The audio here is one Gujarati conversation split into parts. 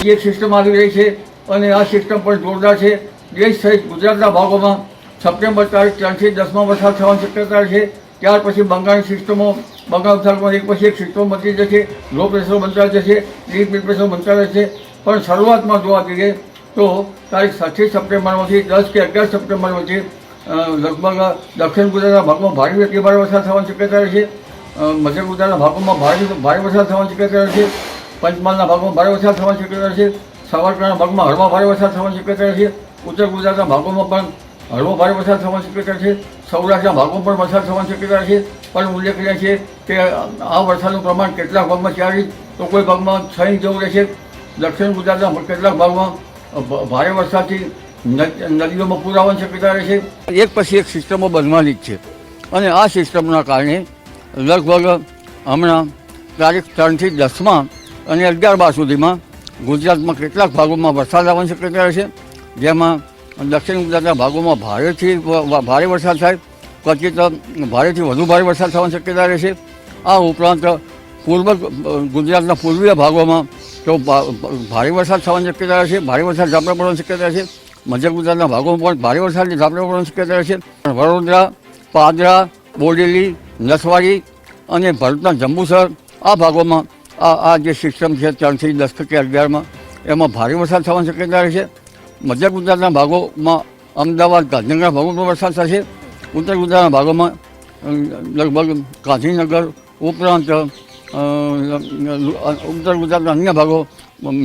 બીજી એક સિસ્ટમ આવી રહી છે અને આ સિસ્ટમ પણ જોરદાર છે. દેશ સહિત ગુજરાતના ભાગોમાં સપ્ટેમ્બર તારીખ ત્રણથી દસમાં વરસાદ થવાની શક્યતા છે. ત્યાર પછી બંગાળની સિસ્ટમો બંગાળ વિસ્તારમાં એક પછી એક સિસ્ટમ બદલી જશે. લો પ્રેશર બનતા જશે ડીપ પ્રેશર બનતા રહેશે પણ શરૂઆતમાં જોવા જઈએ તો તારીખ સાતથી સપ્ટેમ્બરમાંથી દસ કે અગિયાર સપ્ટેમ્બર વચ્ચે લગભગ દક્ષિણ ગુજરાતના ભાગમાં ભારે અતિ ભારે વરસાદ થવાની શક્યતા રહેશે. મધ્ય ગુજરાતના ભાગોમાં ભારે ભારે વરસાદ થવાની શક્યતા રહેશે. પંચમહાલના ભાગમાં ભારે વરસાદ થવાની શક્યતા છે. સાવરકરના ભાગમાં હળવા ભારે વરસાદ થવાની શક્યતા છે. ઉત્તર ગુજરાતના ભાગોમાં પણ હળવો ભારે વરસાદ થવાની શક્યતા છે. સૌરાષ્ટ્રના ભાગમાં પણ વરસાદ થવાની શક્યતા છે. પણ ઉલ્લેખનીય છે કે આ વરસાદનું પ્રમાણ કેટલાક ભાગમાં ચાર ઇંચ તો કોઈ ભાગમાં છ ઇંચ જેવું રહેશે. દક્ષિણ ગુજરાતના કેટલાક ભાગમાં ભારે વરસાદથી નદ- નદીઓમાં પૂર આવવાની શક્યતા રહેશે. એક પછી એક સિસ્ટમો બનવાની જ છે. અને આ સિસ્ટમના કારણે લગભગ હમણાં તારીખ ત્રણથી દસમાં અને અગિયાર બાર સુધીમાં ગુજરાતમાં કેટલાક ભાગોમાં વરસાદ આવવાની શક્યતા રહેશે જેમાં દક્ષિણ ગુજરાતના ભાગોમાં ભારેથી ભારે વરસાદ થાય. કચિત ભારેથી વધુ ભારે વરસાદ થવાની શક્યતા રહેશે આ ઉપરાંત પૂર્વ ગુજરાતના પૂર્વીય ભાગોમાં તો ભારે વરસાદ થવાની શક્યતા રહેશે ભારે વરસાદ ઝાપડા પડવાની શક્યતા રહેશે મધ્ય ગુજરાતના ભાગોમાં પણ ભારે વરસાદની ઝાપડા પડવાની શક્યતા રહેશે વડોદરા, પાદરા, બોડેલી, નસવાડી અને ભરૂચના જંબુસર આ ભાગોમાં આ જે સિસ્ટમ છે ત્રણથી દસ કે અગિયારમાં, એમાં ભારે વરસાદ થવાની શક્યતા રહેશે મધ્ય ગુજરાતના ભાગોમાં અમદાવાદ, ગાંધીનગરના ભાગોમાં વરસાદ થશે. ઉત્તર ગુજરાતના ભાગોમાં લગભગ ગાંધીનગર, ઉપરાંત ઉત્તર ગુજરાતના અન્ય ભાગો,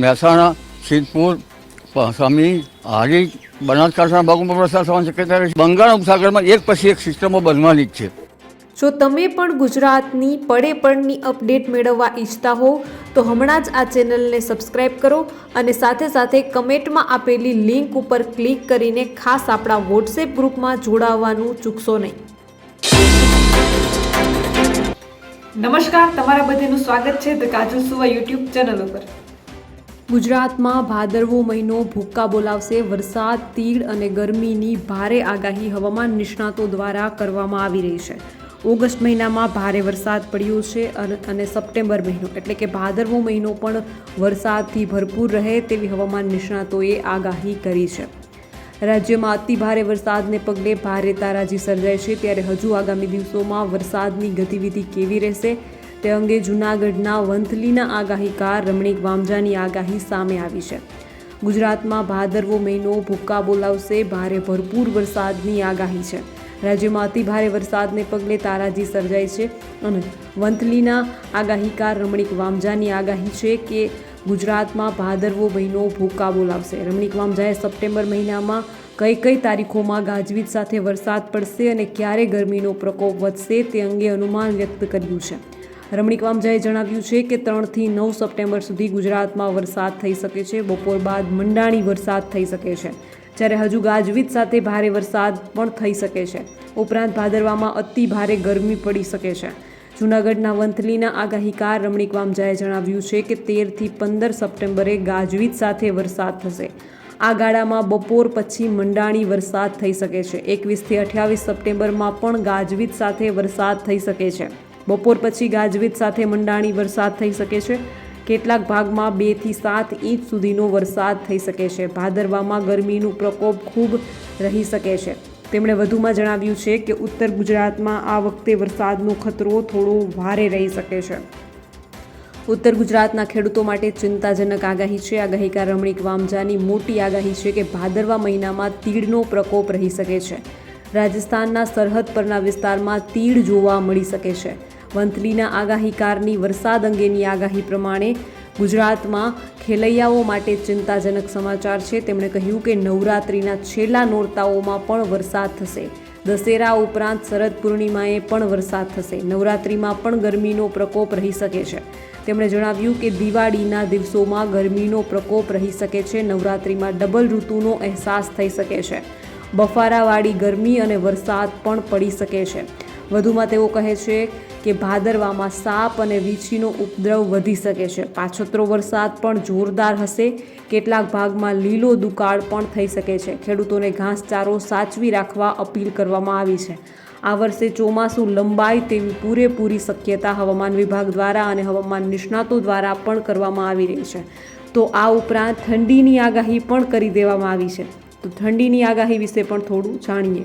મહેસાણા, સિદ્ધપુર સમી હારીજ, બનાસકાંઠાના ભાગોમાં વરસાદ થવાની શક્યતા રહેશે બંગાળ ઉપસાગરમાં એક પછી એક સિસ્ટમો બનવાની જ છે. જો તમે પણ ગુજરાતની પડે પડની અપડેટ મેળવવા ઈચ્છતા હો તો હમણાં જ આ ચેનલને સબસ્ક્રાઇબ કરો અને સાથે સાથે કમેન્ટમાં આપેલી લિંક ઉપર ક્લિક કરીને ખાસ આપણા વોટ્સએપ ગ્રુપમાં જોડાવવાનું ચૂકશો નહીં. નમસ્કાર તમારા બધાનું સ્વાગત છે ધ કાજલ સુવા યુટ્યુબ ચેનલ ઉપર. ગુજરાતમાં ભાદરવો મહિનો ભૂક્કા બોલાવશે વરસાદ તીડ અને ગરમીની ભારે આગાહી હવામાન નિષ્ણાતો દ્વારા કરવામાં આવી રહી છે. ઓગસ્ટ મહિનામાં ભારે વરસાદ પડ્યો છે અને સપ્ટેમ્બર મહિનો, એટલે કે ભાદરવો મહિનો પણ વરસાદથી ભરપૂર રહે તેવી હવામાન નિષ્ણાતોએ આગાહી કરી છે. રાજ્યમાં અતિ ભારે વરસાદને પગલે ભારે તારાજી સર્જાય છે, ત્યારે હજુ આગામી દિવસોમાં વરસાદની ગતિવિધિ કેવી રહેશે તે અંગે જૂનાગઢના વંથલીના આગાહીકાર રમણીક વામજાની આગાહી સામે આવી છે. ગુજરાતમાં ભાદરવો મહિનો ભૂક્કા બોલાવશે, ભારે ભરપૂર વરસાદની આગાહી છે. રાજ્યમાં અતિ ભારે વરસાદને પગલે તારાજી સર્જાય છે અને વંથલીના આગાહીકાર રમણીક વામજાની આગાહી છે કે ગુજરાતમાં ભાદરવો મહિનો ભૂકા બોલાવશે. રમણીક વામજાએ સપ્ટેમ્બર મહિનામાં કઈ કઈ તારીખોમાં ગાજવીજ સાથે વરસાદ પડશે અને ક્યારે ગરમીનો પ્રકોપ વધશે તે અંગે અનુમાન વ્યક્ત કર્યું છે. રમણીક વામજાએ જણાવ્યું છે કે ત્રણથી નવ સપ્ટેમ્બર સુધી ગુજરાતમાં વરસાદ થઈ શકે છે. બપોર બાદ મંડાણી વરસાદ થઈ શકે છે. જ્યારે હજુ ગાજવીજ સાથે ભારે વરસાદ પણ થઈ શકે છે. ઉપરાંત ભાદરવામાં અતિ ભારે ગરમી પડી શકે છે. જૂનાગઢના વંથલીના આગાહીકાર રમણીક વામજાએ જણાવ્યું છે કે તેરથી પંદર સપ્ટેમ્બરે ગાજવીજ સાથે વરસાદ થશે. આ ગાળામાં બપોર પછી મંડાણી વરસાદ થઈ શકે છે. એકવીસથી અઠ્યાવીસ સપ્ટેમ્બરમાં પણ ગાજવીજ સાથે વરસાદ થઈ શકે છે. બપોર પછી ગાજવીજ સાથે મંડાણી વરસાદ થઈ શકે છે. કેટલાક ભાગમાં બેથી સાત ઇંચ સુધીનો વરસાદ થઈ શકે છે. ભાદરવામાં ગરમીનું પ્રકોપ ખૂબ રહી શકે છે. તેમણે વધુમાં જણાવ્યું છે કે ઉત્તર ગુજરાતમાં આ વખતે વરસાદનો ખતરો થોડો ભારે રહી શકે છે. ઉત્તર ગુજરાતના ખેડૂતો માટે ચિંતાજનક આગાહી છે. આગાહીકાર રમણીક વામજાની મોટી આગાહી છે કે ભાદરવા મહિનામાં તીડનો પ્રકોપ રહી શકે છે. રાજસ્થાનના સરહદ પરના વિસ્તારમાં તીડ જોવા મળી શકે છે. વંથલીના આગાહીકારની વરસાદ અંગેની આગાહી પ્રમાણે ગુજરાતમાં ખેલૈયાઓ માટે ચિંતાજનક સમાચાર છે. તેમણે કહ્યું કે નવરાત્રિના છેલ્લા નોરતાઓમાં પણ વરસાદ થશે. દશેરા ઉપરાંત શરદ પૂર્ણિમાએ પણ વરસાદ થશે. નવરાત્રિમાં પણ ગરમીનો પ્રકોપ રહી શકે છે. તેમણે જણાવ્યું કે દિવાળીના દિવસોમાં ગરમીનો પ્રકોપ રહી શકે છે. નવરાત્રિમાં ડબલ ઋતુનો અહેસાસ થઈ શકે છે. બફારાવાળી ગરમી અને વરસાદ પણ પડી શકે છે. વધુમાં તેઓ કહે છે કે ભાદરવામાં સાપ અને વીંછીનો ઉપદ્રવ વધી શકે છે. પાછોતરો વરસાદ પણ જોરદાર હશે. કેટલાક ભાગમાં લીલો દુકાળ પણ થઈ શકે છે. ખેડૂતોને ઘાસચારો સાચવી રાખવા અપીલ કરવામાં આવી છે. આ વર્ષે ચોમાસું લંબાય તેવી પૂરેપૂરી શક્યતા હવામાન વિભાગ દ્વારા અને હવામાન નિષ્ણાતો દ્વારા પણ કરવામાં આવી રહી છે. તો આ ઉપરાંત ઠંડીની આગાહી પણ કરી દેવામાં આવી છે. તો ઠંડીની આગાહી વિશે પણ થોડું જાણીએ.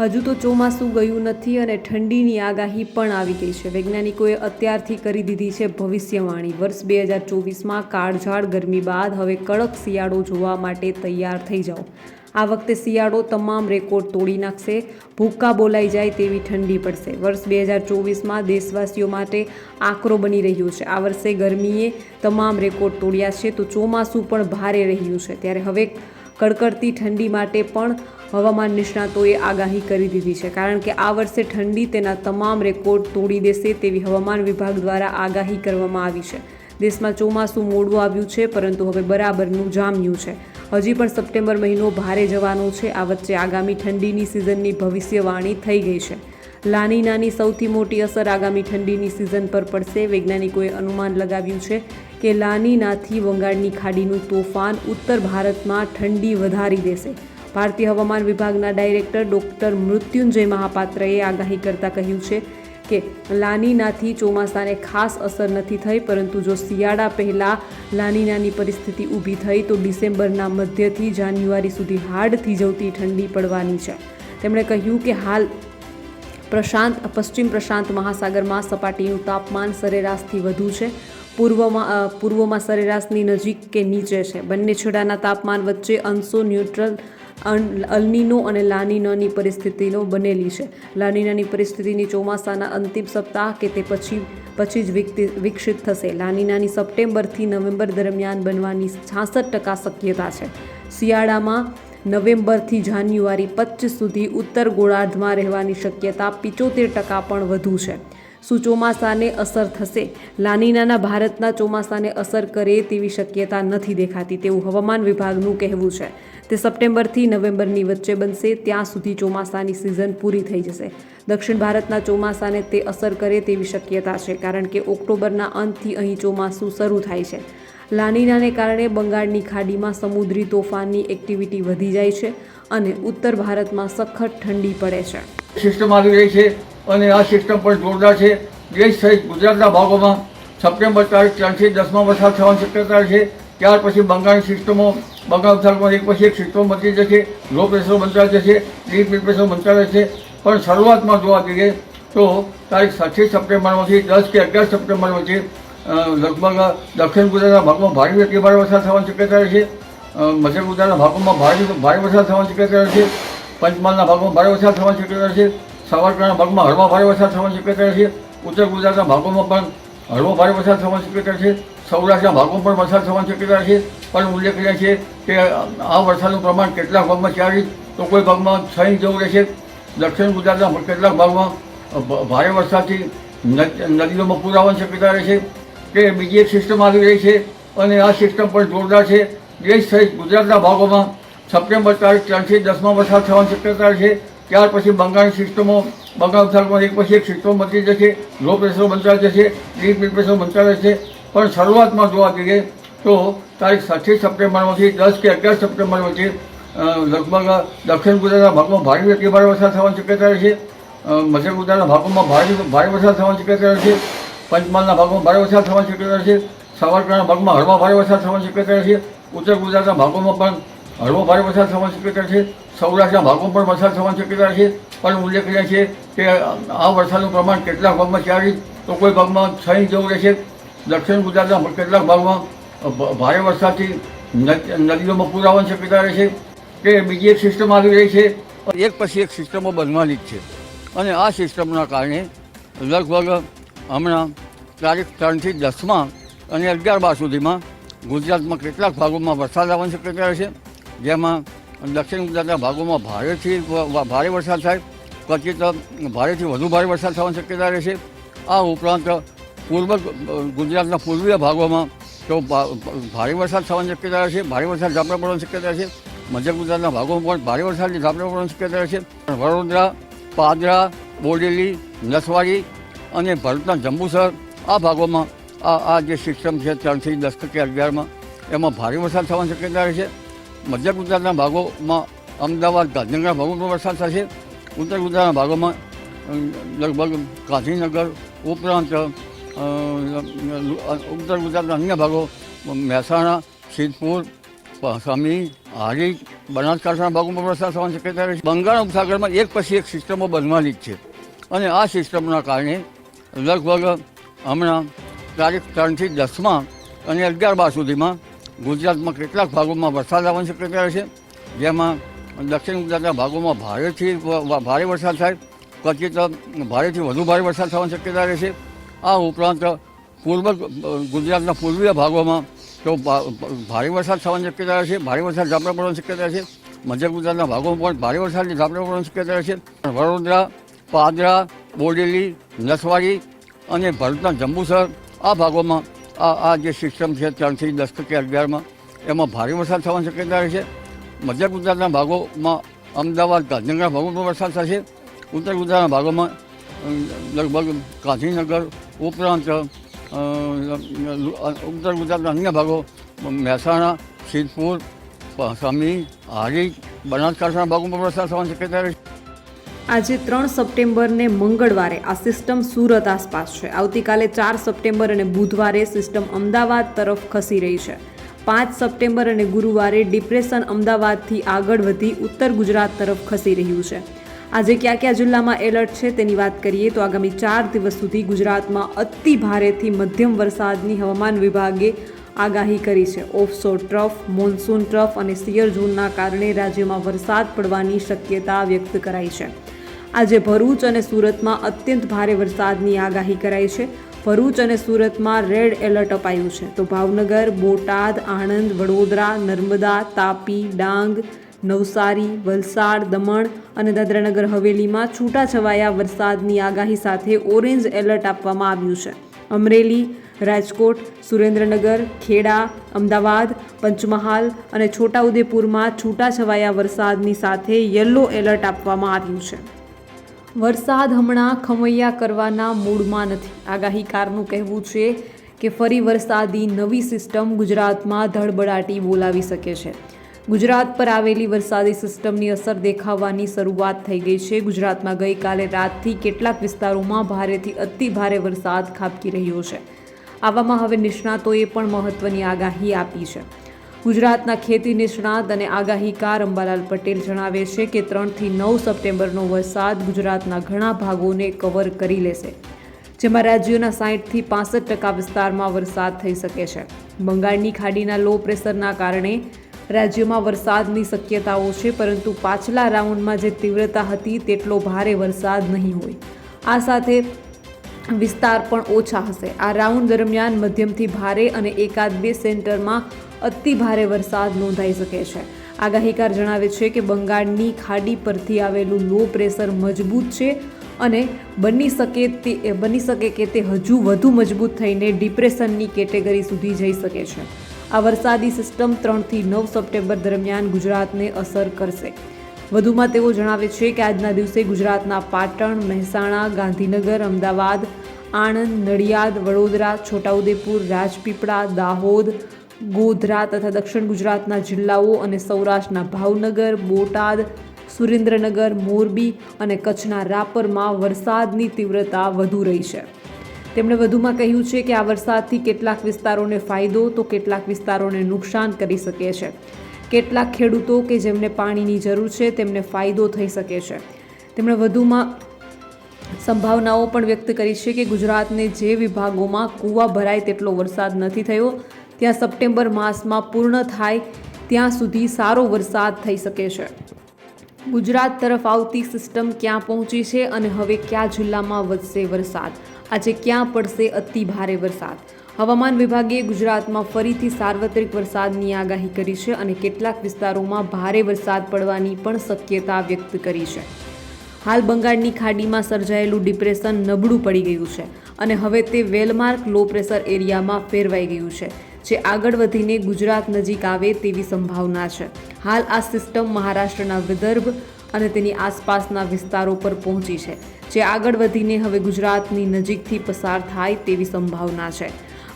હજુ તો ચોમાસું ગયું નથી અને ઠંડીની આગાહી પણ આવી ગઈ છે. વૈજ્ઞાનિકોએ અત્યારથી કરી દીધી છે ભવિષ્યવાણી. વર્ષ બે હજાર ચોવીસમાં કાળઝાળ ગરમી બાદ હવે કડક શિયાળો જોવા માટે તૈયાર થઈ જાઓ. આ વખતે શિયાળો તમામ રેકોર્ડ તોડી નાખશે. ભૂક્કા બોલાઈ જાય તેવી ઠંડી પડશે. વર્ષ બે હજાર ચોવીસમાં દેશવાસીઓ માટે આકરો બની રહ્યો છે. આ વર્ષે ગરમીએ તમામ રેકોર્ડ તોડ્યા છે તો ચોમાસું પણ ભારે રહ્યું છે. ત્યારે હવે કડકડતી ઠંડી માટે પણ હવામાન નિષ્ણાતોએ આગાહી કરી દીધી છે. કારણ કે આ વર્ષે ઠંડી તેના તમામ રેકોર્ડ તોડી દેશે તેવી હવામાન વિભાગ દ્વારા આગાહી કરવામાં આવી છે. દેશમાં ચોમાસું મોડું આવ્યું છે, પરંતુ હવે બરાબરનું જામ્યું છે. હજી પણ સપ્ટેમ્બર મહિનો ભારે જવાનો છે. આ વચ્ચે આગામી ઠંડીની સિઝનની ભવિષ્યવાણી થઈ ગઈ છે. લાની નાની સૌથી મોટી અસર આગામી ઠંડીની સિઝન પર પડશે. વૈજ્ઞાનિકોએ અનુમાન લગાવ્યું છે કે લાનીનાથી બંગાળની ખાડીનું તોફાન ઉત્તર ભારતમાં ઠંડી વધારી દેશે. ભારતીય હવામાન વિભાગના ડાયરેક્ટર ડોક્ટર મૃત્યુંજય મહાપાત્રએ આગાહી કરતાં કહ્યું છે કે લાનીનાથી ચોમાસાને ખાસ અસર નથી થઈ, પરંતુ જો શિયાળા પહેલાં લાનીનાની પરિસ્થિતિ ઊભી થઈ, તો ડિસેમ્બરના મધ્યથી જાન્યુઆરી સુધી હાડ થીજવતી ઠંડી પડવાની છે. તેમણે કહ્યું કે હાલ પ્રશાંત, પશ્ચિમ પ્રશાંત મહાસાગરમાં સપાટીનું તાપમાન સરેરાશથી વધુ છે. પૂર્વમાં પૂર્વમાં સરેરાશની નજીક કે નીચે છે. બંને છેડાના તાપમાન વચ્ચે અંશો ન્યુટ્રલ અલ્નીનો અને લાનીનોની પરિસ્થિતિનો બનેલી છે. લાનીનાની પરિસ્થિતિની ચોમાસાના અંતિમ સપ્તાહ કે તે પછી પછી જ વિકસિત થશે. લાનીનાની સપ્ટેમ્બરથી નવેમ્બર દરમિયાન બનવાની છાસઠ ટકા શક્યતા છે. શિયાળામાં નવેમ્બરથી જાન્યુઆરી પચીસ સુધી ઉત્તર ગોળાર્ધમાં રહેવાની શક્યતા પિચોતેર ટકા પણ વધુ છે. શું ચોમાસાને અસર થશે? લાનીનાના ભારતના ચોમાસાને અસર કરે તેવી શક્યતા નથી દેખાતી તેવું હવામાન વિભાગનું કહેવું છે. તે સપ્ટેમ્બરથી નવેમ્બરની વચ્ચે બનશે. ત્યાં સુધી ચોમાસાની સિઝન પૂરી થઈ જશે. દક્ષિણ ભારતના ચોમાસાને તે અસર કરે તેવી શક્યતા છે, કારણ કે ઓક્ટોબરના અંતથી અહીં ચોમાસું શરૂ થાય છે. લાનીનાને કારણે બંગાળની ખાડીમાં સમુદ્રી તોફાનની એક્ટિવિટી વધી જાય છે અને ઉત્તર ભારતમાં સખત ઠંડી પડે છે. સિસ્ટમ આવી રહી છે અને આ સિસ્ટમ પણ જોરદાર છે. દેશ સહિત ગુજરાતના ભાગોમાં સપ્ટેમ્બર તારીખ ત્રણથી દસમાં વરસાદ થવાની શક્યતા છે. ત્યાર પછી બંગાળની સિસ્ટમો બંગાળ વિસ્તારમાં એક પછી એક સિસ્ટમ બનતી જશે લો પ્રેશર બનતા જશે ડીપ પ્રેશર બનતા છે પણ શરૂઆતમાં જોવા જઈએ તો તારીખ સાતથી સપ્ટેમ્બરમાંથી દસ કે અગિયાર સપ્ટેમ્બર વચ્ચે લગભગ દક્ષિણ ગુજરાતના ભાગમાં ભારે અતિ ભારે વરસાદ થવાની શક્યતા અ, મધ્ય ગુજરાતના ભાગોમાં ભારે ભારે વરસાદ થવાની શક્યતા રહેશે. પંચમહાલના ભાગમાં ભારે વરસાદ થવાની શક્યતા રહેશે. સાવરકરના ભાગમાં હળવા ભારે વરસાદ થવાની શક્યતા રહેશે. ઉત્તર ગુજરાતના ભાગોમાં પણ હળવો ભારે વરસાદ થવાની શક્યતા છે સૌરાષ્ટ્રના ભાગો પણ વરસાદ થવાની શક્યતા છે, પણ ઉલ્લેખનીય છે કે આ વરસાદનું પ્રમાણ કેટલાક ભાગમાં ચાર ઇંચ તો કોઈ ભાગમાં છ ઇંચ જેવું રહેશે. દક્ષિણ ગુજરાતના કેટલાક ભાગમાં ભારે વરસાદથી નદીઓમાં પૂર આવવાની શક્યતા રહેશે કે બીજી એક સિસ્ટમ આવી રહી છે અને આ સિસ્ટમ પણ જોરદાર છે. દેશ સહિત ગુજરાતના ભાગોમાં સપ્ટેમ્બર તારીખ ત્રણથી દસમાં વરસાદ થવાની શક્યતા છે ત્યાર પછી બંગાળની સિસ્ટમો બંગાળ ઉપસાગરમાં એક પછી એક સિસ્ટમ બદલી જશે. લો પ્રેશર બનતા જશે. ડીપ પ્રેશર બનતા રહેશે પણ શરૂઆતમાં જોવા જઈએ તો તારીખ છઠ્ઠી સપ્ટેમ્બરમાંથી દસ કે અગિયાર સપ્ટેમ્બર વચ્ચે લગભગ દક્ષિણ ગુજરાતના ભાગમાં ભારે વ્યક્તિ ભારે વરસાદ થવાની શક્યતા રહેશે મધ્ય ગુજરાતના ભાગોમાં ભારે ભારે વરસાદ થવાની શક્યતા રહેશે પંચમહાલના ભાગમાં ભારે વરસાદ થવાની શક્યતા રહેશે સાવરકરના ભાગમાં હળવા ભારે વરસાદ થવાની શક્યતા રહેશે ઉત્તર ગુજરાતના ભાગોમાં પણ હળવો ભારે વરસાદ થવાની શક્યતા છે. સૌરાષ્ટ્રના ભાગોમાં પણ વરસાદ થવાની શક્યતા છે. પણ ઉલ્લેખનીય છે કે આ વરસાદનું પ્રમાણ કેટલાક ભાગમાં ચાર ઇંચ તો કોઈ ભાગમાં છ ઇંચ જેવું રહેશે. દક્ષિણ ગુજરાતના કેટલાક ભાગમાં ભારે વરસાદથી નદ- નદીઓમાં આવવાની શક્યતા રહેશે કે બીજી એક સિસ્ટમ આવી રહી છે. એક પછી એક સિસ્ટમો બનવાની જ છે. અને આ સિસ્ટમના કારણે લગભગ હમણાં તારીખ ત્રણથી દસમાં અને અગિયાર બાર સુધીમાં ગુજરાતમાં કેટલાક ભાગોમાં વરસાદ આવવાની શક્યતા રહેશે જેમાં દક્ષિણ ગુજરાતના ભાગોમાં ભારેથી ભારે વરસાદ થાય ક્વચિત ભારેથી વધુ ભારે વરસાદ થવાની શક્યતા રહેશે આ ઉપરાંત પૂર્વ ગુજરાતના પૂર્વીય ભાગોમાં તો ભારે વરસાદ થવાની શક્યતા છે ભારે વરસાદ ઝાપટા પડવાની શક્યતા રહેશે, મધ્ય ગુજરાતના ભાગોમાં પણ ભારે વરસાદની ઝાપટા પડવાની શક્યતા છે વડોદરા, પાદરા, બોડેલી, નસવાડી અને ભરૂચના જંબુસર આ ભાગોમાં આ આ જે સિસ્ટમ છે ત્રણથી દસ કે અગિયારમાં, એમાં ભારે વરસાદ થવાની શક્યતા રહેશે. મધ્ય ગુજરાતના ભાગોમાં અમદાવાદ, ગાંધીનગરના ભાગોમાં વરસાદ થશે. ઉત્તર ગુજરાતના ભાગોમાં લગભગ ગાંધીનગર ઉપરાંત ઉત્તર ગુજરાતના અન્ય ભાગો મહેસાણા, સિદ્ધપુર સમી હારી બનાસકાંઠાના ભાગોમાં વરસાદ થવાની શક્યતા રહે છે. બંગાળ ઉપસાગરમાં એક પછી એક સિસ્ટમો બનવાની જ છે. અને આ સિસ્ટમના કારણે લગભગ હમણાં તારીખ ત્રણથી દસમાં અને અગિયાર બાર સુધીમાં ગુજરાતમાં કેટલાક ભાગોમાં વરસાદ આવવાની શક્યતા રહે છે. જેમાં દક્ષિણ ગુજરાતના ભાગોમાં ભારેથી ભારે વરસાદ થાય ક્વચિત ભારેથી વધુ ભારે વરસાદ થવાની શક્યતા રહે છે. આ ઉપરાંત પૂર્વ ગુજરાતના પૂર્વીય ભાગોમાં તો ભારે વરસાદ થવાની શક્યતા છે, ભારે વરસાદ ઝાપટા પડવાની શક્યતા છે, મધ્ય ગુજરાતના ભાગોમાં પણ ભારે વરસાદની ઝાપટા પડવાની શક્યતા છે. વડોદરા, પાદરા, બોડેલી, નસવાડી અને ભરૂચના જંબુસર આ ભાગોમાં આ આ જે સિસ્ટમ છે ત્રણથી દસ કે અગિયારમાં, એમાં ભારે વરસાદ થવાની શક્યતા છે. મધ્ય ગુજરાતના ભાગોમાં અમદાવાદ, ગાંધીનગરના ભાગોમાં વરસાદ થશે. ઉત્તર ગુજરાતના ભાગોમાં લગભગ ગાંધીનગર ઉપરાંત ઉત્તર ગુજરાતના અન્ય ભાગો મહેસાણા સિદ્ધપુર સમી હારી બનાસકાંઠાના ભાગોમાં વરસાદ થવાની શક્યતા રહેશે આજે ત્રણ સપ્ટેમ્બરને મંગળવારે આ સિસ્ટમ સુરત આસપાસ છે. આવતીકાલે ચાર સપ્ટેમ્બર અને બુધવારે સિસ્ટમ અમદાવાદ તરફ ખસી રહી છે. પાંચ સપ્ટેમ્બર અને ગુરુવારે ડિપ્રેશન અમદાવાદથી આગળ વધી ઉત્તર ગુજરાત તરફ ખસી રહ્યું છે. આજે કયા કયા જિલ્લામાં એલર્ટ છે તેની વાત કરીએ તો આગામી ચાર દિવસ સુધી ગુજરાતમાં અતિ ભારેથી મધ્યમ વરસાદની હવામાન વિભાગે આગાહી કરી છે. ઓફશોર ટ્રફ, મોન્સૂન ટ્રફ અને સિયર ઝોનના કારણે રાજ્યમાં વરસાદ પડવાની શક્યતા વ્યક્ત કરાઈ છે. આજે ભરૂચ અને સુરતમાં અત્યંત ભારે વરસાદની આગાહી કરાઈ છે. ભરૂચ અને સુરતમાં રેડ એલર્ટ અપાયું છે. તો ભાવનગર, બોટાદ, આણંદ, વડોદરા, નર્મદા, તાપી, ડાંગ નવસારી, વલસાડ, દમણ અને દાદરાનગર હવેલીમાં છૂટાછવાયા વરસાદની આગાહી સાથે ઓરેન્જ એલર્ટ આપવામાં આવ્યું છે. અમરેલી, રાજકોટ, સુરેન્દ્રનગર, ખેડા, અમદાવાદ, પંચમહાલ અને છોટાઉદેપુરમાં છૂટાછવાયા વરસાદની સાથે યલો એલર્ટ આપવામાં આવ્યું છે. વરસાદ હમણાં ખમૈયા કરવાના મૂડમાં નથી. આગાહીકારનું કહેવું છે કે ફરી વરસાદી નવી સિસ્ટમ ગુજરાતમાં ધડબડાટી બોલાવી શકે છે. ગુજરાત પર આવેલી વરસાદી સિસ્ટમની અસર દેખાવાની શરૂઆત થઈ ગઈ છે. ગુજરાતમાં ગઈકાલે રાતથી કેટલાક વિસ્તારોમાં ભારેથી અતિ ભારે વરસાદ ખાબકી રહ્યો છે. આવામાં હવે નિષ્ણાતોએ પણ મહત્વની આગાહી આપી છે. ગુજરાતના ખેતી નિષ્ણાત અને આગાહીકાર અંબાલાલ પટેલ જણાવે છે કે ત્રણથી નવ સપ્ટેમ્બરનો વરસાદ ગુજરાતના ઘણા ભાગોને કવર કરી લેશે, જેમાં રાજ્યોના સાહીઠથી પાસઠ ટકા વિસ્તારમાં વરસાદ થઈ શકે છે. બંગાળની ખાડીના લો પ્રેશરના કારણે રાજ્યમાં વરસાદની શક્યતાઓ છે, પરંતુ પાછલા રાઉન્ડમાં જે તીવ્રતા હતી તેટલો ભારે વરસાદ નહીં હોય. આ સાથે વિસ્તાર પણ ઓછા હશે. આ રાઉન્ડ દરમિયાન મધ્યમથી ભારે અને એકાદ બે સેન્ટરમાં અતિ ભારે વરસાદ નોંધાઈ શકે છે. આગાહીકાર જણાવે છે કે બંગાળની ખાડી પરથી આવેલું લો પ્રેશર મજબૂત છે અને બની શકે તે, બની શકે કે તે હજુ વધુ મજબૂત થઈને ડિપ્રેશનની કેટેગરી સુધી જઈ શકે છે. આ વરસાદી સિસ્ટમ ત્રણથી નવ સપ્ટેમ્બર દરમિયાન ગુજરાતને અસર કરશે. વધુમાં તેઓ જણાવે છે કે આજના દિવસે ગુજરાતના પાટણ, મહેસાણા, ગાંધીનગર, અમદાવાદ, આણંદ, નડિયાદ, વડોદરા, છોટાઉદેપુર, રાજપીપળા, દાહોદ, ગોધરા તથા દક્ષિણ ગુજરાતના જિલ્લાઓ અને સૌરાષ્ટ્રના ભાવનગર, બોટાદ, સુરેન્દ્રનગર, મોરબી અને કચ્છના રાપરમાં વરસાદની તીવ્રતા વધુ રહી છે. તેમણે વધુમાં કહ્યું છે કે આ વરસાદથી કેટલાક વિસ્તારોને ફાયદો, તો કેટલાક વિસ્તારોને નુકસાન કરી શકે છે. કેટલાક ખેડૂતો કે જેમને પાણીની જરૂર છે, તેમને ફાયદો થઈ શકે છે. તેમણે વધુમાં સંભાવનાઓ પણ વ્યક્ત કરી છે કે ગુજરાતને જે વિભાગોમાં કૂવા ભરાય તેટલો વરસાદ નથી થયો, ત્યાં સપ્ટેમ્બર માસમાં પૂર્ણ થાય ત્યાં સુધી સારો વરસાદ થઈ શકે છે. ગુજરાત તરફ આવતી સિસ્ટમ ક્યાં પહોંચી છે અને હવે કયા જિલ્લામાં વધશે વરસાદ? આજે ક્યાં પડશે અતિ ભારે વરસાદ? હવામાન વિભાગે ગુજરાતમાં ફરીથી સાર્વત્રિક વરસાદની આગાહી કરી છે અને કેટલાક વિસ્તારોમાં ભારે વરસાદ પડવાની પણ શક્યતા વ્યક્ત કરી છે. હાલ બંગાળની ખાડીમાં સર્જાયેલું ડિપ્રેશન નબળું પડી ગયું છે અને હવે તે વેલમાર્ક લો પ્રેશર એરિયામાં ફેરવાઈ ગયું છે, જે આગળ વધીને ગુજરાત નજીક આવે તેવી સંભાવના છે. હાલ આ સિસ્ટમ મહારાષ્ટ્રના વિદર્ભ અને તેની આસપાસના વિસ્તારો પર પહોંચી છે. જે આગળ વધીને હવે ગુજરાતની નજીકથી પસાર થાય તેવી સંભાવના છે.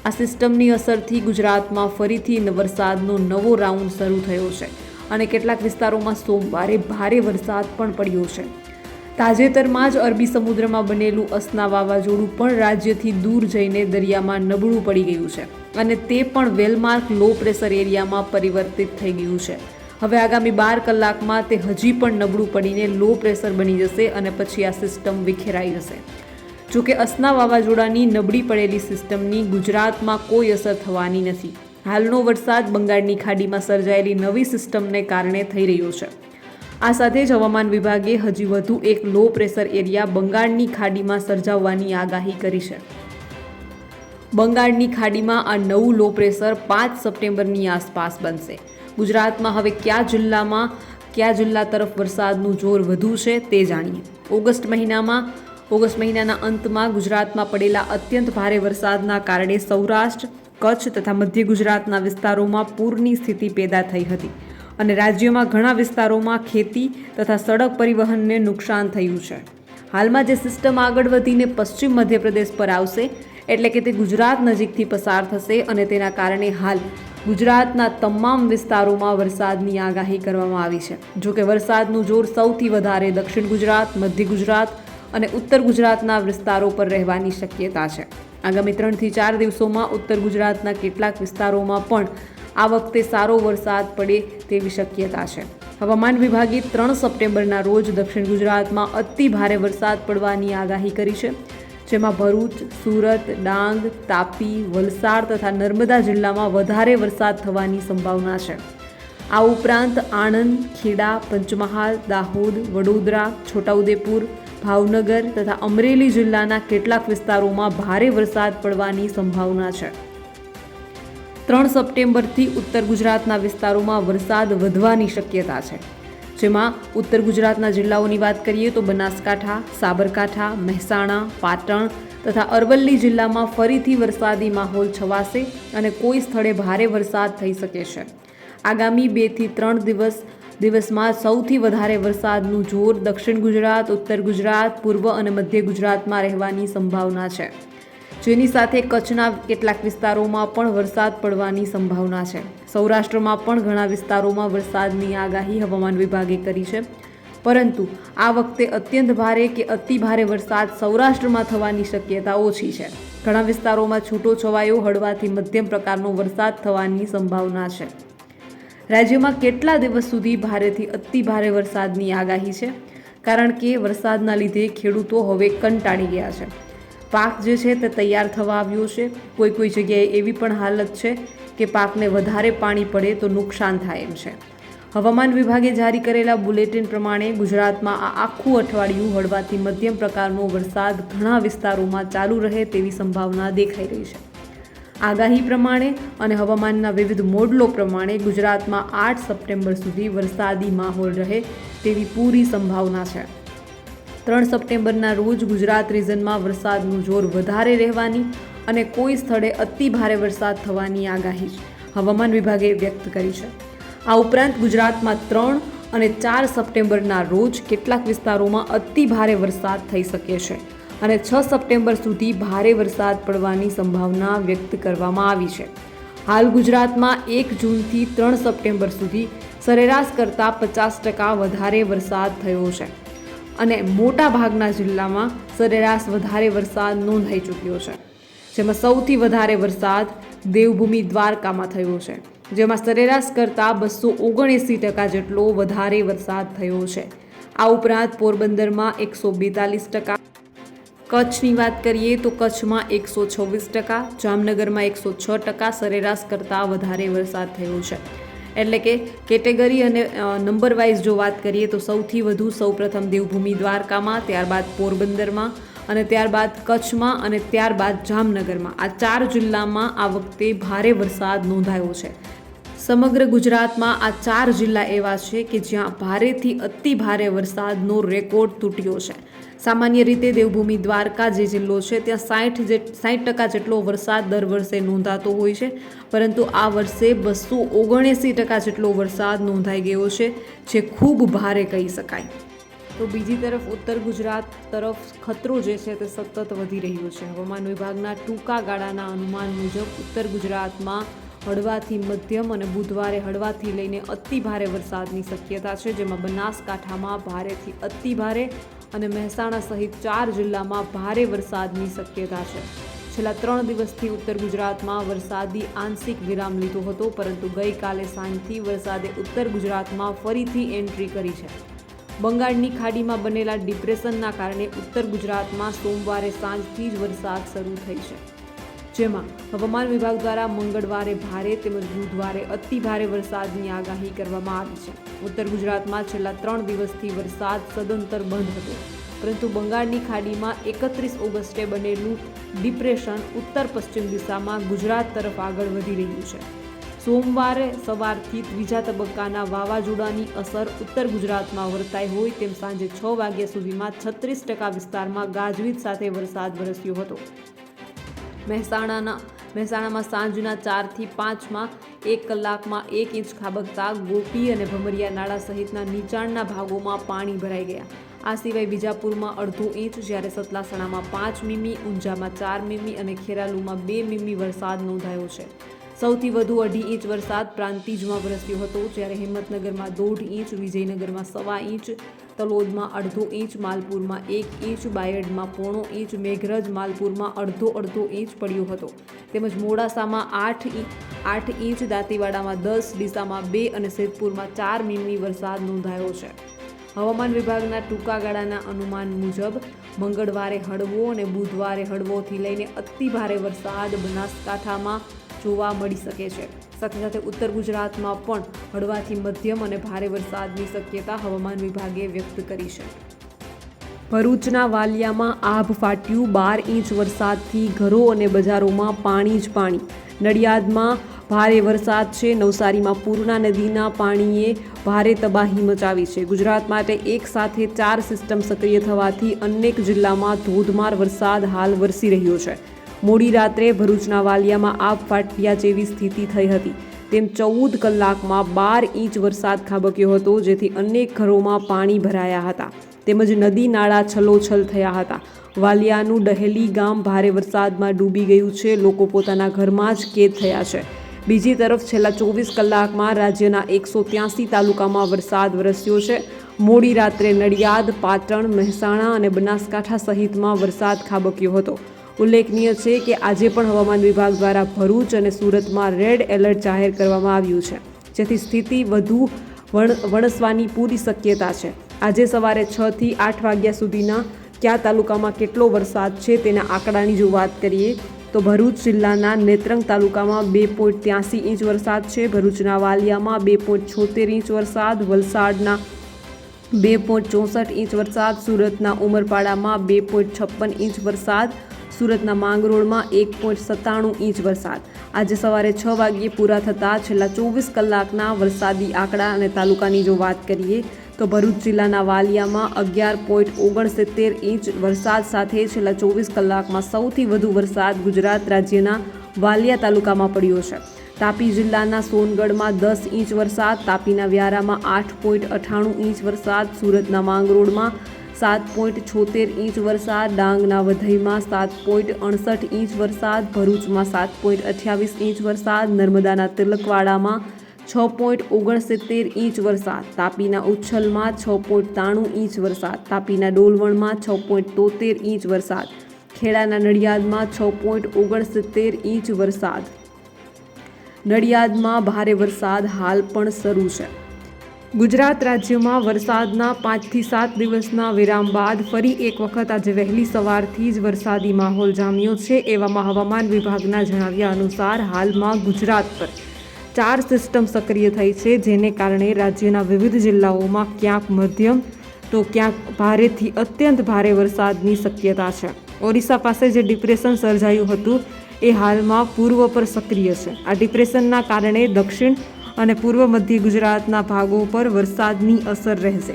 આ સિસ્ટમની અસરથી ગુજરાતમાં ફરીથી વરસાદનો નવો રાઉન્ડ શરૂ થયો છે અને કેટલાક વિસ્તારોમાં સોમવારે ભારે વરસાદ પણ પડ્યો છે. તાજેતરમાં જ અરબી સમુદ્રમાં બનેલું અસના વાવાઝોડું પણ રાજ્યથી દૂર જઈને દરિયામાં નબળું પડી ગયું છે અને તે પણ વેલમાર્ક લો પ્રેશર એરિયામાં પરિવર્તિત થઈ ગયું છે. હવે આગામી બાર કલાકમાં તે હજી પણ નબળું પડીને લો પ્રેશર બની જશે અને પછી આ સિસ્ટમ વિખેરાઈ જશે. જોકે અસના વાવાઝોડાની નબળી પડેલી સિસ્ટમની ગુજરાતમાં કોઈ અસર થવાની નથી. હાલનો વરસાદ બંગાળની ખાડીમાં સર્જાયેલી નવી સિસ્ટમને કારણે થઈ રહ્યો છે. આ સાથે જ હવામાન વિભાગે હજી વધુ એક લો પ્રેશર એરિયા બંગાળની ખાડીમાં સર્જાવવાની આગાહી કરી છે. બંગાળની ખાડીમાં આ નવું લો પ્રેશર પાંચ સપ્ટેમ્બરની આસપાસ બનશે. ગુજરાતમાં હવે કયા જિલ્લામાં, કયા જિલ્લા તરફ વરસાદનું જોર વધુ છે તે જાણીએ. ઓગસ્ટ મહિનામાં, ઓગસ્ટ મહિનાના અંતમાં ગુજરાતમાં પડેલા અત્યંત ભારે વરસાદના કારણે સૌરાષ્ટ્ર, કચ્છ તથા મધ્ય ગુજરાતના વિસ્તારોમાં પૂરની સ્થિતિ પેદા થઈ હતી અને રાજ્યમાં ઘણા વિસ્તારોમાં ખેતી તથા સડક પરિવહનને નુકસાન થયું છે. હાલમાં જે સિસ્ટમ આગળ વધીને પશ્ચિમ મધ્યપ્રદેશ પર આવશે, એટલે કે તે ગુજરાત નજીકથી પસાર થશે અને તેના કારણે હાલ ગુજરાતના તમામ વિસ્તારોમાં વરસાદની આગાહી કરવામાં આવી છે. જો કે વરસાદનું જોર સૌથી વધારે દક્ષિણ ગુજરાત, મધ્ય ગુજરાત અને ઉત્તર ગુજરાતના વિસ્તારો પર રહેવાની શક્યતા છે. આગામી ત્રણથી ચાર દિવસોમાં ઉત્તર ગુજરાતના કેટલાક વિસ્તારોમાં પણ આ વખતે સારો વરસાદ પડે તેવી શક્યતા છે. હવામાન વિભાગે ત્રણ સપ્ટેમ્બરના રોજ દક્ષિણ ગુજરાતમાં અતિ ભારે વરસાદ પડવાની આગાહી કરી છે. જેમાં ભરૂચ, સુરત, ડાંગ, તાપી, વલસાડ તથા નર્મદા જિલ્લામાં વધારે વરસાદ થવાની સંભાવના છે. આ ઉપરાંત આણંદ, ખેડા, પંચમહાલ, દાહોદ, વડોદરા, છોટાઉદેપુર, ભાવનગર તથા અમરેલી જિલ્લાના કેટલાક વિસ્તારોમાં ભારે વરસાદ પડવાની સંભાવના છે. ત્રણ સપ્ટેમ્બરથી ઉત્તર ગુજરાતના વિસ્તારોમાં વરસાદ વધવાની શક્યતા છે. જેમાં ઉત્તર ગુજરાતના જિલ્લાઓની વાત કરીએ તો બનાસકાંઠા, સાબરકાંઠા, મહેસાણા, પાટણ તથા અરવલ્લી જિલ્લામાં ફરીથી વરસાદી માહોલ છવાશે અને કોઈ સ્થળે ભારે વરસાદ થઈ શકે છે. આગામી બેથી ત્રણ દિવસ, દિવસમાં સૌથી વધારે વરસાદનું જોર દક્ષિણ ગુજરાત, ઉત્તર ગુજરાત, પૂર્વ અને મધ્ય ગુજરાતમાં રહેવાની સંભાવના છે. જેની સાથે કચ્છના કેટલાક વિસ્તારોમાં પણ વરસાદ પડવાની સંભાવના છે. સૌરાષ્ટ્રમાં પણ ઘણા વિસ્તારોમાં વરસાદની આગાહી હવામાન વિભાગે કરી છે. પરંતુ આ વખતે અત્યંત ભારે કે અતિ ભારે વરસાદ સૌરાષ્ટ્રમાં થવાની શક્યતા ઓછી છે. ઘણા વિસ્તારોમાં છૂટો છવાયો હળવાથી મધ્યમ પ્રકારનો વરસાદ થવાની સંભાવના છે. રાજ્યમાં કેટલા દિવસ સુધી ભારેથી અતિ ભારે વરસાદની આગાહી છે? કારણ કે વરસાદના લીધે ખેડૂતો હવે કંટાળી ગયા છે. પાક જે છે તે તૈયાર થવા આવ્યો છે. કોઈ કોઈ જગ્યાએ એવી પણ હાલત છે કે પાકને વધારે પાણી પડે તો નુકસાન થાય એમ છે. હવામાન વિભાગે જારી કરેલા બુલેટિન પ્રમાણે ગુજરાતમાં આ આખું અઠવાડિયું હળવાથી મધ્યમ પ્રકારનો વરસાદ ઘણા વિસ્તારોમાં ચાલુ રહે તેવી સંભાવના દેખાઈ રહી છે. આગાહી પ્રમાણે અને હવામાનના વિવિધ મોડલો પ્રમાણે ગુજરાતમાં આઠ સપ્ટેમ્બર સુધી વરસાદી માહોલ રહે તેવી પૂરી સંભાવના છે. ત્રણ સપ્ટેમ્બરના રોજ ગુજરાત રિજનમાં વરસાદનું જોર વધારે રહેવાની અને કોઈ સ્થળે અતિ ભારે વરસાદ થવાની આગાહી હવામાન વિભાગે વ્યક્ત કરી છે. આ ઉપરાંત ગુજરાતમાં ત્રણ અને ચાર સપ્ટેમ્બરના રોજ કેટલાક વિસ્તારોમાં અતિ ભારે વરસાદ થઈ શકે છે અને છ સપ્ટેમ્બર સુધી ભારે વરસાદ પડવાની સંભાવના વ્યક્ત કરવામાં આવી છે. હાલ ગુજરાતમાં એક જૂનથી ત્રણ સપ્ટેમ્બર સુધી સરેરાશ કરતાં પચાસ ટકા વધારે વરસાદ થયો છે. અને મોટા ભાગના જિલ્લામાં સરેરાશ વધારે વરસાદ નોંધાઈ ચૂક્યો છે. જેમાં સૌથી વધારે વરસાદ દેવભૂમિ દ્વારકામાં થયો છે. જેમાં સરેરાશ કરતાં બસો ઓગણએંસી ટકા જેટલો વધારે વરસાદ થયો છે. આ ઉપરાંત પોરબંદરમાં એકસો બેતાલીસ ટકા. કચ્છની વાત કરીએ તો કચ્છમાં એકસો છવ્વીસ ટકા, જામનગરમાં એકસો છ ટકા સરેરાશ કરતાં વધારે વરસાદ થયો છે. એટલે કે કેટેગરી અને નંબર વાઇઝ જો વાત કરીએ તો સૌથી વધુ સૌપ્રથમ દેવભૂમિ દ્વારકામાં, ત્યારબાદ પોરબંદરમાં અને ત્યારબાદ કચ્છમાં અને ત્યારબાદ જામનગરમાં. આ ચાર જિલ્લામાં આ વખતે ભારે વરસાદ નોંધાયો છે. સમગ્ર ગુજરાતમાં આ ચાર જિલ્લા એવા છે કે જ્યાં ભારેથી અતિ ભારે વરસાદનો રેકોર્ડ તૂટ્યો છે. સામાન્ય રીતે દેવભૂમિ દ્વારકા જે જિલ્લો છે, ત્યાં સાઠ જે, સાઠ ટકા જેટલો વરસાદ દર વર્ષે નોંધાતો હોય છે. પરંતુ આ વર્ષે બસો ઓગણએંસી ટકા જેટલો વરસાદ નોંધાઈ ગયો છે, જે ખૂબ ભારે કહી શકાય. તો બીજી તરફ ઉત્તર ગુજરાત તરફ ખતરો જે છે તે સતત વધી રહ્યો છે. હવામાન વિભાગના ટૂંકા ગાળાના અનુમાન મુજબ ઉત્તર ગુજરાતમાં હળવાથી મધ્યમ અને બુધવારે હળવાથી લઈને અતિ ભારે વરસાદની શક્યતા છે, જેમાં બનાસકાંઠામાં ભારેથી અતિ ભારે અને મહેસાણા સહિત ચાર જિલ્લામાં ભારે વરસાદની શક્યતા છે. છેલ્લા ત્રણ દિવસથી ઉત્તર ગુજરાતમાં વરસાદી આંશિક વિરામ લીધો હતો, પરંતુ ગઈકાલે સાંજથી વરસાદે ઉત્તર ગુજરાતમાં ફરીથી એન્ટ્રી કરી છે. બંગાળની ખાડીમાં બનેલા ડિપ્રેશનના કારણે ઉત્તર ગુજરાતમાં સોમવારે સાંજથી જ વરસાદ શરૂ થઈ છે. જેમાં હવામાન વિભાગ દ્વારા મંગળવારે ભારે તેમજ બુધવારે અતિ ભારે વરસાદની આગાહી કરવામાં આવી છે. ઉત્તર ગુજરાતમાં છેલ્લા ત્રણ દિવસથી વરસાદ સદંતર બંધ હતો. પરંતુ બંગાળની ખાડીમાં એકત્રીસ ઓગસ્ટે બનેલું ડિપ્રેશન ઉત્તર પશ્ચિમ દિશામાં ગુજરાત તરફ આગળ વધી રહ્યું છે. સોમવારે સવારથી ત્રીજા તબક્કાના વાવાઝોડાની અસર ઉત્તર ગુજરાતમાં વર્તાઈ હોય તેમ સાંજે છ વાગ્યા સુધીમાં છત્રીસ ટકા વિસ્તારમાં ગાજવીજ સાથે વરસાદ વરસ્યો હતો. મહેસાણાના, મહેસાણામાં સાંજના ચારથી પાંચમાં એક કલાકમાં એક ઇંચ ખાબકતા ગોપી અને ભમરિયા નાળા સહિતના નીચાણના ભાગોમાં પાણી ભરાઈ ગયા. આ સિવાય બીજાપુરમાં અડધો ઇંચ જ્યારે સતલાસણામાં પાંચ મીમી, ઊંઝામાં ચાર મીમી અને ખેરાલુમાં બે મીમી વરસાદ નોંધાયો છે. સૌથી વધુ અઢી ઇંચ વરસાદ પ્રાંતિજમાં વરસ્યો હતો. જ્યારે હિંમતનગરમાં દોઢ ઇંચ, વિજયનગરમાં સવા ઇંચ, તલોદમાં અડધો ઇંચ, માલપુરમાં એક ઇંચ, બાયડમાં પોણો ઇંચ, મેઘરજ માલપુરમાં અડધો અડધો ઇંચ પડ્યો હતો. તેમજ મોડાસામાં આઠ ઇંચ આઠ ઇંચ, દાંતીવાડામાં દસ, ડીસામાં બે અને સિદ્ધપુરમાં ચાર મીમી વરસાદ નોંધાયો છે. હવામાન વિભાગના ટૂંકા ગાળાના અનુમાન મુજબ, મંગળવારે હળવો અને બુધવારે હળવોથી લઈને અતિ ભારે વરસાદ. બનાસકાંઠામાં જોવા મળી શકે છે. સાથે સાથે ઉત્તર ગુજરાતમાં પણ હળવાથી મધ્યમ અને ભારે વરસાદની શક્યતા હવામાન વિભાગે વ્યક્ત કરી છે. ભરૂચના વાલિયામાં આભ ફાટ્યું, બાર ઇંચ વરસાદથી ઘરો અને બજારોમાં પાણી જ પાણી. નડિયાદમાં ભારે વરસાદ છે. નવસારીમાં પૂર્ણા નદીના પાણીએ ભારે તબાહી મચાવી છે. ગુજરાત માટે એક સાથે ચાર સિસ્ટમ સક્રિય થવાથી અનેક જિલ્લામાં ધોધમાર વરસાદ હાલ વરસી રહ્યો છે. મોડી રાત્રે ભરૂચના વાલિયામાં આબ ફાટ્યા જેવી સ્થિતિ થઈ હતી. તેમ ચૌદ કલાકમાં બાર ઇંચ વરસાદ ખાબક્યો હતો, જેથી અનેક ઘરોમાં પાણી ભરાયા હતા. તેમજ નદી નાળા છલોછલ થયા હતા. વાલિયાનું ડહેલી ગામ ભારે વરસાદમાં ડૂબી ગયું છે. લોકો પોતાના ઘરમાં જ કેદ થયા છે. બીજી તરફ છેલ્લા ચોવીસ કલાકમાં રાજ્યના એકસો ત્યાસી તાલુકામાં વરસાદ વરસ્યો છે. મોડી રાત્રે નડિયાદ, પાટણ, મહેસાણા અને બનાસકાંઠા સહિતમાં વરસાદ ખાબક્યો હતો. ઉલ્લેખનીય છે કે આજે પણ હવામાન વિભાગ દ્વારા ભરૂચ અને સુરતમાં રેડ એલર્ટ જાહેર કરવામાં આવ્યું છે, જેથી સ્થિતિ વધુ વણ, વણસવાની પૂરી શક્યતા છે. આજે સવારે છ થી આઠ વાગ્યા સુધીના કયા તાલુકામાં કેટલો વરસાદ છે તેના આંકડાની જો વાત કરીએ, તો ભરૂચ જિલ્લાના નેત્રંગ તાલુકામાં બે પોઈન્ટ ત્યાસી ઇંચ વરસાદ છે, ભરૂચના વાલિયામાં બે પોઈન્ટ છોતેર ઇંચ વરસાદ, વલસાડના બે પોઈન્ટ ચોસઠ ઇંચ વરસાદ, સુરતના ઉમરપાડામાં બે પોઈન્ટ છપ્પન ઇંચ વરસાદ સુરતના માંગરોળમાં એક પોઈન્ટ સત્તાણું ઇંચ વરસાદ. આજે સવારે છ વાગ્યે પૂરા થતાં છેલ્લા ચોવીસ કલાકના વરસાદી આંકડા અને તાલુકાની જો વાત કરીએ તો ભરૂચ જિલ્લાના વાલિયામાં અગિયાર પોઈન્ટ ઓગણસિત્તેર ઇંચ વરસાદ સાથે છેલ્લા ચોવીસ કલાકમાં સૌથી વધુ વરસાદ ગુજરાત રાજ્યના વાલિયા તાલુકામાં પડ્યો છે. તાપી જિલ્લાના સોનગઢમાં દસ ઇંચ વરસાદ, તાપીના વ્યારામાં આઠ પોઈન્ટ અઠ્ઠાણું ઇંચ વરસાદ, સુરતના માંગરોળમાં સાત પોઈન્ટ છોતેર ઇંચ વરસાદ, ડાંગના વધઈમાં સાત પોઈન્ટ અડસઠ ઇંચ વરસાદ, ભરૂચમાં સાત પોઈન્ટ અઠ્યાવીસ ઇંચ વરસાદ, નર્મદાના તિલકવાડામાં છ પોઈન્ટ ઓગણસિત્તેર ઇંચ વરસાદ, તાપીના ઉચ્છલમાં છ પોઈન્ટ ત્રાણું ઇંચ વરસાદ, તાપીના ડોલવણમાં છ પોઈન્ટ તોતેર ઇંચ વરસાદ, ખેડાના નડિયાદમાં છ પોઈન્ટ ઓગણસિત્તેર ઇંચ વરસાદ. નડિયાદમાં ભારે વરસાદ હાલ પણ શરૂ છે. ગુજરાત રાજ્યમાં વરસાદના પાંચથી સાત દિવસના વિરામ બાદ ફરી એક વખત આજે વહેલી સવારથી જ વરસાદી માહોલ જામ્યો છે એવામાં હવામાન વિભાગના જણાવ્યા અનુસાર હાલમાં ગુજરાત પર ચાર સિસ્ટમ સક્રિય થઈ છે, જેને કારણે રાજ્યના વિવિધ જિલ્લાઓમાં ક્યાંક મધ્યમ તો ક્યાંક ભારેથી અત્યંત ભારે વરસાદની શક્યતા છે. ઓરિસ્સા પાસે જે ડિપ્રેશન સર્જાયું હતું, એ હાલમાં પૂર્વ પર સક્રિય છે. આ ડિપ્રેશનના કારણે દક્ષિણ અને પૂર્વ મધ્ય ગુજરાતના ભાગો પર વરસાદની અસર રહેશે.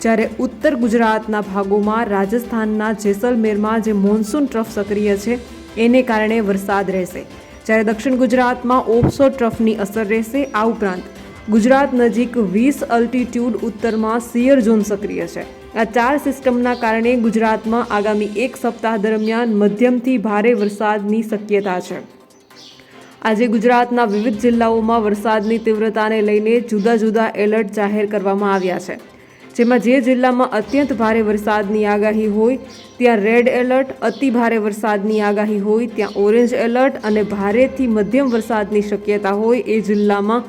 જ્યારે ઉત્તર ગુજરાતના ભાગોમાં રાજસ્થાનના જેસલમેરમાં જે મોન્સૂન ટ્રફ સક્રિય છે, એને કારણે વરસાદ રહેશે. જ્યારે દક્ષિણ ગુજરાતમાં ઓપસો ટ્રફની અસર રહેશે, આ ઉપરાંત ગુજરાત નજીક વીસ અલ્ટિટ્યૂડ ઉત્તરમાં સિયર ઝોન સક્રિય છે. આ ચાર સિસ્ટમના કારણે ગુજરાતમાં આગામી એક સપ્તાહ દરમિયાન મધ્યમથી ભારે વરસાદની શક્યતા છે. આજે ગુજરાતના વિવિધ જિલ્લાઓમાં વરસાદની તીવ્રતાને લઈને જુદા જુદા એલર્ટ જાહેર કરવામાં આવ્યા છે. જેમાં જે જિલ્લામાં અત્યંત ભારે વરસાદની આગાહી હોય, ત્યાં રેડ એલર્ટ, અતિ ભારે વરસાદની આગાહી હોય, ત્યાં ઓરેન્જ એલર્ટ અને ભારેથી મધ્યમ વરસાદની શક્યતા હોય એ જિલ્લામાં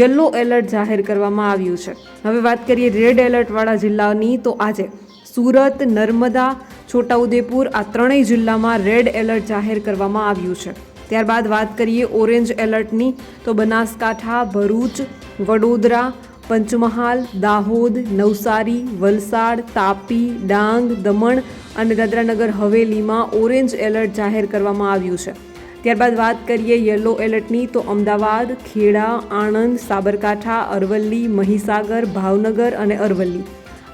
યલો એલર્ટ જાહેર કરવામાં આવ્યું છે. હવે વાત કરીએ રેડ એલર્ટવાળા જિલ્લાની, તો આજે સુરત, નર્મદા, છોટાઉદેપુર આ ત્રણેય જિલ્લામાં રેડ એલર્ટ જાહેર કરવામાં આવ્યું છે. ત્યારબાદ વાત કરીએ ઓરેન્જ એલર્ટની, તો બનાસકાંઠા, ભરૂચ, વડોદરા, પંચમહાલ, દાહોદ, નવસારી, વલસાડ, તાપી, ડાંગ, દમણ અને દાદરાનગર હવેલીમાં ઓરેન્જ એલર્ટ જાહેર કરવામાં આવ્યું છે. ત્યારબાદ વાત કરીએ યલો એલર્ટની, તો અમદાવાદ, ખેડા, આણંદ, સાબરકાંઠા, અરવલ્લી, મહીસાગર, ભાવનગર અને અરવલ્લી.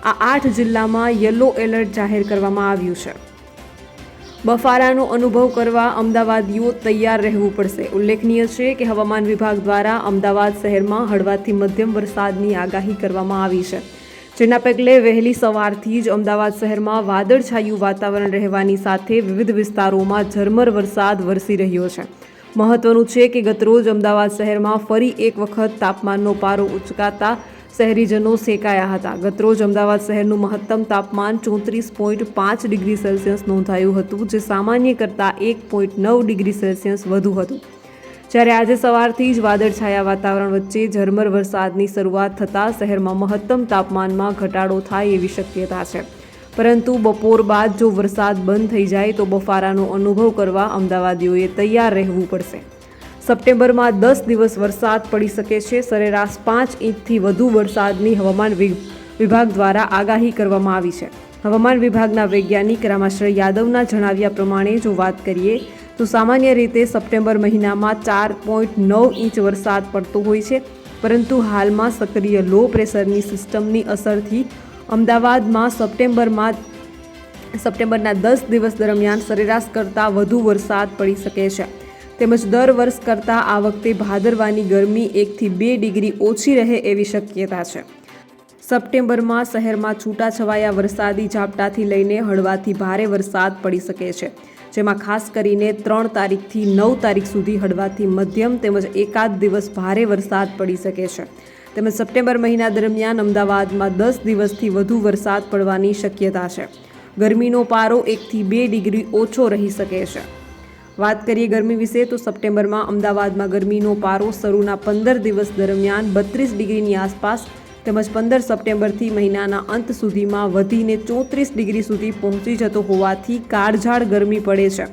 આ આઠ જિલ્લામાં યલો એલર્ટ જાહેર કરવામાં આવ્યું છે. બફારાનો અનુભવ કરવા અમદાવાદીઓ તૈયાર રહેવું પડશે. ઉલ્લેખનીય છે કે હવામાન વિભાગ દ્વારા અમદાવાદ શહેરમાં હળવાથી મધ્યમ વરસાદની આગાહી કરવામાં આવી છે. જેના પગલે વહેલી સવારથી જ અમદાવાદ શહેરમાં વાદળછાયું વાતાવરણ રહેવાની સાથે વિવિધ વિસ્તારોમાં ઝરમર વરસાદ વરસી રહ્યો છે. મહત્વનું છે કે ગતરોજ અમદાવાદ શહેરમાં ફરી એક વખત તાપમાનનો પારો ઉચકાતા શહેરીજનો સેકાયા હતા. ગતરોજ અમદાવાદ શહેરનું મહત્તમ તાપમાન ચોત્રીસ પોઈન્ટ પાંચ ડિગ્રી સેલ્સિયસ નોંધાયું હતું, જે સામાન્ય કરતાં એક પોઈન્ટ નવ ડિગ્રી સેલ્સિયસ વધુ હતું. જ્યારે આજે સવારથી જ વાદળછાયા વાતાવરણ વચ્ચે ઝરમર વરસાદની શરૂઆત થતાં શહેરમાં મહત્તમ તાપમાનમાં ઘટાડો થાય એવી શક્યતા છે. પરંતુ બપોર બાદ જો વરસાદ બંધ થઈ જાય તો બફારાનો અનુભવ કરવા અમદાવાદીઓએ તૈયાર રહેવું પડશે. સપ્ટેમ્બરમાં દસ દિવસ વરસાદ પડી શકે છે. સરેરાશ પાંચ ઇંચથી વધુ વરસાદની હવામાન વિભાગ દ્વારા આગાહી કરવામાં આવી છે. હવામાન વિભાગના વૈજ્ઞાનિક રામાશ્રય યાદવના જણાવ્યા પ્રમાણે જો વાત કરીએ, તો સામાન્ય રીતે સપ્ટેમ્બર મહિનામાં ચાર પોઈન્ટ નવ ઇંચ વરસાદ પડતો હોય છે. પરંતુ હાલમાં સક્રિય લો પ્રેશરની સિસ્ટમની અસરથી અમદાવાદમાં સપ્ટેમ્બરમાં, સપ્ટેમ્બરના દસ દિવસ દરમિયાન સરેરાશ કરતાં વધુ વરસાદ પડી શકે છે. તેમજ દર વર્ષ કરતાં આ વખતે ભાદરવાની ગરમી એકથી બે ડિગ્રી ઓછી રહે એવી શક્યતા છે. સપ્ટેમ્બરમાં શહેરમાં છૂટાછવાયા વરસાદી ઝાપટાથી લઈને હળવાથી ભારે વરસાદ પડી શકે છે, જેમાં ખાસ કરીને ત્રણ તારીખથી નવ તારીખ સુધી હળવાથી મધ્યમ તેમજ એકાદ દિવસ ભારે વરસાદ પડી શકે છે. તેમજ સપ્ટેમ્બર મહિના દરમિયાન અમદાવાદમાં દસ દિવસથી વધુ વરસાદ પડવાની શક્યતા છે. ગરમીનો પારો એકથી બે ડિગ્રી ઓછો રહી શકે છે. વાત કરીએ ગરમી વિશે, તો સપ્ટેમ્બરમાં અમદાવાદમાં ગરમીનો પારો શરૂના પંદર દિવસ દરમિયાન બત્રીસ ડિગ્રીની આસપાસ તેમજ પંદર સપ્ટેમ્બરથી મહિનાના અંત સુધીમાં વધીને ચોત્રીસ ડિગ્રી સુધી પહોંચી જતો હોવાથી કાળઝાળ ગરમી પડે છે.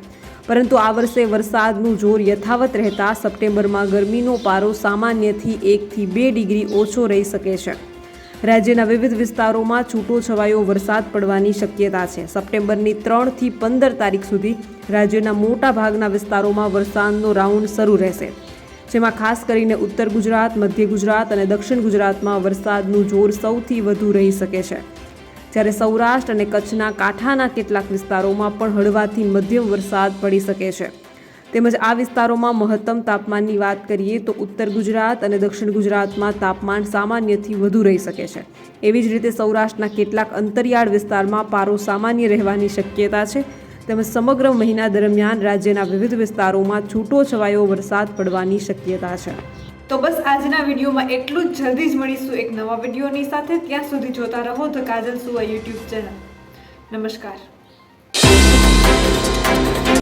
પરંતુ આ વર્ષે વરસાદનું જોર યથાવત રહેતા સપ્ટેમ્બરમાં ગરમીનો પારો સામાન્યથી એકથી બે ડિગ્રી ઓછો રહી શકે છે. રાજ્યના વિવિધ વિસ્તારોમાં છૂટો છવાયો વરસાદ પડવાની શક્યતા છે. સપ્ટેમ્બરની ત્રણથી પંદર તારીખ સુધી રાજ્યના મોટા ભાગના વિસ્તારોમાં વરસાદનો રાઉન્ડ શરૂ રહેશે. જેમાં ખાસ કરીને ઉત્તર ગુજરાત, મધ્ય ગુજરાત અને દક્ષિણ ગુજરાતમાં વરસાદનું જોર સૌથી વધુ રહી શકે છે. જ્યારે સૌરાષ્ટ્ર અને કચ્છના કાંઠાના કેટલાક વિસ્તારોમાં પણ હળવાથી મધ્યમ વરસાદ પડી શકે છે. તેમજ આ વિસ્તારોમાં મહત્તમ તાપમાનની વાત કરીએ તો ઉત્તર ગુજરાત અને દક્ષિણ ગુજરાતમાં તાપમાન સામાન્યથી વધુ રહી શકે છે. એવી જ રીતે સૌરાષ્ટ્રના કેટલાક અંતરિયાળ વિસ્તારમાં પારો સામાન્ય રહેવાની શક્યતા છે. તેમજ સમગ્ર મહિના દરમિયાન રાજ્યના વિવિધ વિસ્તારોમાં છૂટો છવાયો વરસાદ પડવાની શક્યતા છે. તો બસ આજના વિડીયોમાં એટલું જ. જલ્દી જ મળીશું એક નવા વિડીયોની સાથે. ત્યાં સુધી જોતા રહો ધ કાજલ સુવા યુટ્યુબ ચેનલ. નમસ્કાર.